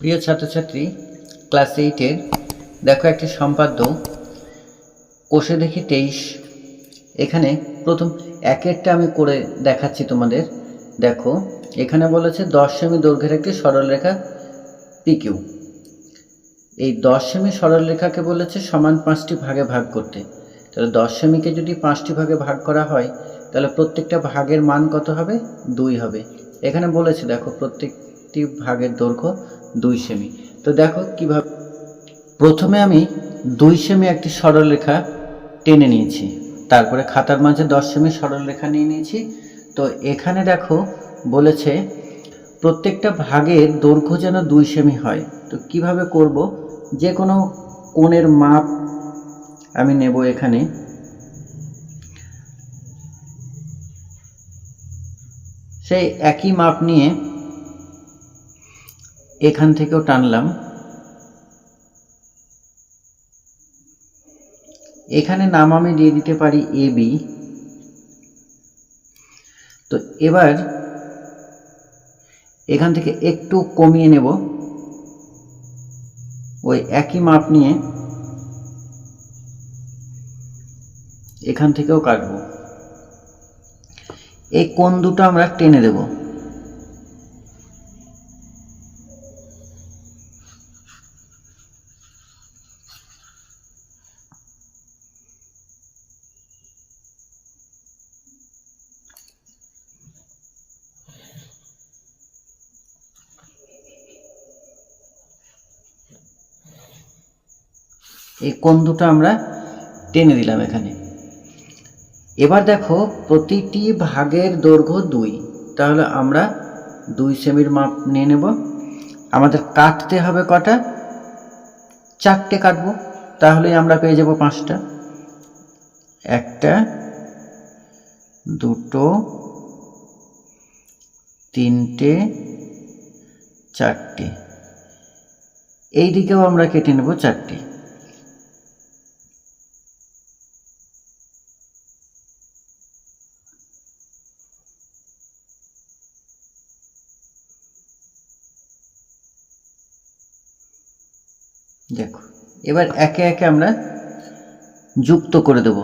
প্রিয় ছাত্রছাত্রী, ক্লাস এইটের দেখো একটি সম্পাদ্য কোষে দেখি তেইশ। এখানে প্রথম একেরটা আমি করে দেখাচ্ছি তোমাদের। দেখো, এখানে বলেছে দশ সেমি দৈর্ঘ্যের একটি সরলরেখা পিকিউ এই দশ সেমি সরলরেখাকে বলেছে সমান পাঁচটি ভাগে ভাগ করতে। তাহলে দশ সেমিকে যদি পাঁচটি ভাগে ভাগ করা হয়, তাহলে প্রত্যেকটা ভাগের মান কত হবে? দুই হবে। এখানে বলেছে, দেখো প্রত্যেকটি ভাগের দৈর্ঘ্য দুই সেমি। তো দেখো কীভাবে প্রথমে আমি দুই সেমি একটি সরলরেখা টেনে নিয়েছি। তারপরে খাতার মাঝে দশ সেমি সরলরেখা নিয়ে নিয়েছি। তো এখানে দেখো বলেছে, প্রত্যেকটা ভাগের দৈর্ঘ্য যেন দুই সেমি হয়। তো কীভাবে করব? যে কোনো কোণের মাপ আমি নেব এখানে। সেই একই মাপ নিয়ে এখান থেকেও টানলাম। এখানে নাম আমি দিয়ে দিতে পারি এ বি তো এবার এখান থেকে একটু কমিয়ে নেব। ওই একই মাপ নিয়ে এখান থেকেও কাটব। এই কোন দুটো আমরা টেনে দেব। এই কোণ দুটো আমরা টেনে দিলাম এখানে। এবার দেখো প্রতিটি ভাগের দৈর্ঘ্য দুই। তাহলে আমরা দুই সেমির মাপ নিয়ে নেব। আমাদের কাটতে হবে কটা? চারটে কাটবো। তাহলেই আমরা পেয়ে যাব পাঁচটা। একটা, দুটো, তিনটে, চারটে। এই দিকেও আমরা কেটে নেব চারটে। দেখো, এবার একে একে আমরা যুক্ত করে দেব।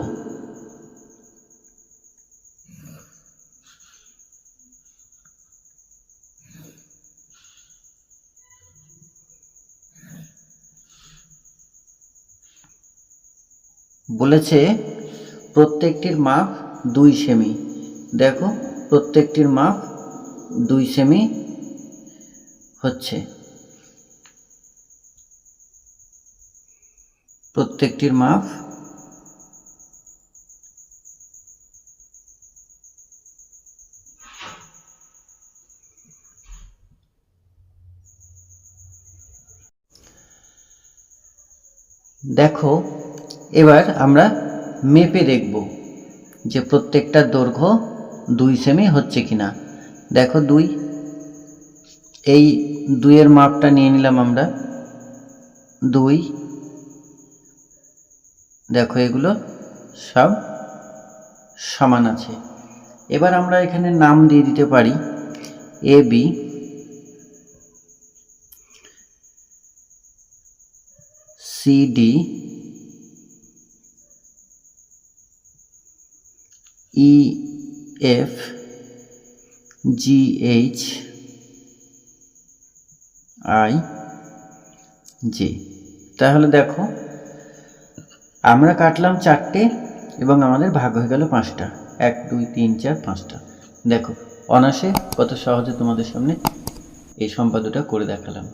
বলেছে, প্রত্যেকটির মাপ দুই সেমি। দেখো, প্রত্যেকটির মাপ দুই সেমি হচ্ছে। প্রত্যেকটির মাপ দেখো, এবার আমরা মেপে দেখব যে প্রত্যেকটা দৈর্ঘ্য দুই সেমি হচ্ছে কিনা। দেখো দুই, এই দুইয়ের মাপটা নিয়ে নিলাম আমরা। দুই দেখো এগুলো সব সমান আছে। এবার আমরা এখানে নাম দিয়ে দিতে পারি A B C D E F G H I G তাহলে দেখো আমরা কাটলাম চারটে এবং আমাদের ভাগ হয়ে গেল পাঁচটা। এক, দুই, তিন, চার, পাঁচটা। দেখো অনাসে কত সহজে তোমাদের সামনে এই সম্পাদটা করে দেখালাম।